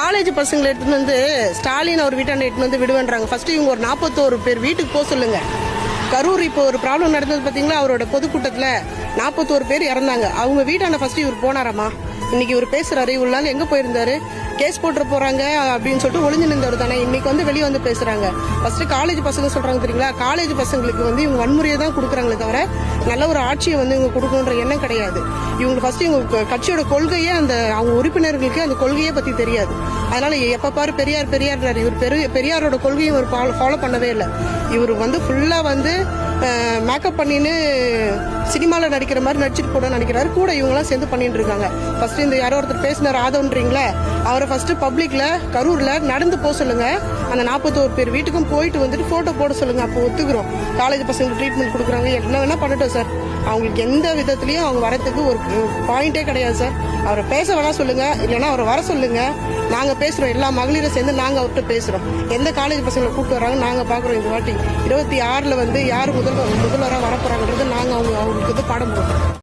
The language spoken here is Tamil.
காலேஜ் பசங்களை எடுத்துட்டு வந்து ஸ்டாலின் அவர் வீட்டாண்ட எடுத்துட்டு வந்து விடுவேன்றாங்க. ஃபர்ஸ்ட் இவங்க ஒரு நாற்பத்தோரு பேர் வீட்டுக்கு போக சொல்லுங்க. கரூர் இப்போ ஒரு ப்ராப்ளம் நடந்தது பார்த்தீங்களா அவரோட பொதுக்கூட்டத்தில் நாற்பத்தோரு பேர் இறந்தாங்க. அவங்க வீட்டாண்ட ஃபர்ஸ்ட் இவர் போனாராமா? இன்னைக்கு இவர் பேசுறாரு இவ்வளவு நாள் எங்க போயிருந்தாரு? கேஸ் போட்டு போறாங்க அப்படின்னு சொல்லிட்டு ஒளிஞ்சு நின்றவர் தானே. இன்னைக்கு வந்து வெளியே வந்து பேசுறாங்க. ஃபர்ஸ்ட் காலேஜ் பசங்க சொல்றாங்க தெரியுங்களா? காலேஜ் பசங்களுக்கு வந்து இவங்க வன்முறையை தான் கொடுக்குறாங்களே தவிர நல்ல ஒரு ஆட்சியை வந்து இவங்க கொடுக்கணுன்ற எண்ணம் கிடையாது. இவங்க ஃபர்ஸ்ட் இவங்க கட்சியோட கொள்கையே அந்த அவங்க உறுப்பினர்களுக்கு அந்த கொள்கையை பத்தி தெரியாது. அதனால எப்ப பாரு பெரியார் பெரியார் இவர் பெரிய பெரியாரோட கொள்கையும் இவர் ஃபாலோ பண்ணவே இல்லை. இவர் வந்து ஃபுல்லா வந்து மேக்கப் பண்ணின்னு சினிமாவில் நடிக்கிற மாதிரி நடிச்சிட்டு கூட நடிக்கிறார் கூட இவங்கெல்லாம் சேர்ந்து பண்ணிட்டு இருக்காங்க. ஃபர்ஸ்ட் இந்த யாரோ ஒருத்தர் பேசினார் ஆதவன்றீங்களே அவரை ஃபர்ஸ்ட் பப்ளிக்ல கரூர்ல நடந்து போக சொல்லுங்க. அந்த நாற்பத்தோரு பேர் வீட்டுக்கும் போயிட்டு வந்துட்டு போட்டோ போட சொல்லுங்க. அப்போ ஒத்துக்கிறோம். காலேஜ் பசங்களுக்கு ட்ரீட்மெண்ட் கொடுக்குறாங்க. என்ன வேணா பண்ணட்டும் சார் அவங்களுக்கு எந்த விதத்துலயும் அவங்க வரத்துக்கு ஒரு பாயிண்டே கிடையாது சார் அவரை பேச வேணா சொல்லுங்க. இல்லைன்னா அவரை வர சொல்லுங்க. நாங்க பேசுறோம். எல்லா மகளிரும் சேர்ந்து நாங்க அவர்கிட்ட பேசுறோம். எந்த காலேஜ் பசங்களை கூப்பிட்டு வராங்க நாங்க பாக்குறோம். இந்த வாட்டி இருபத்தி ஆறுல வந்து யார் முதல்வர் முதல்வராக வரப்போறாங்கன்றது நாங்க அவங்க அவங்களுக்கு பாடம்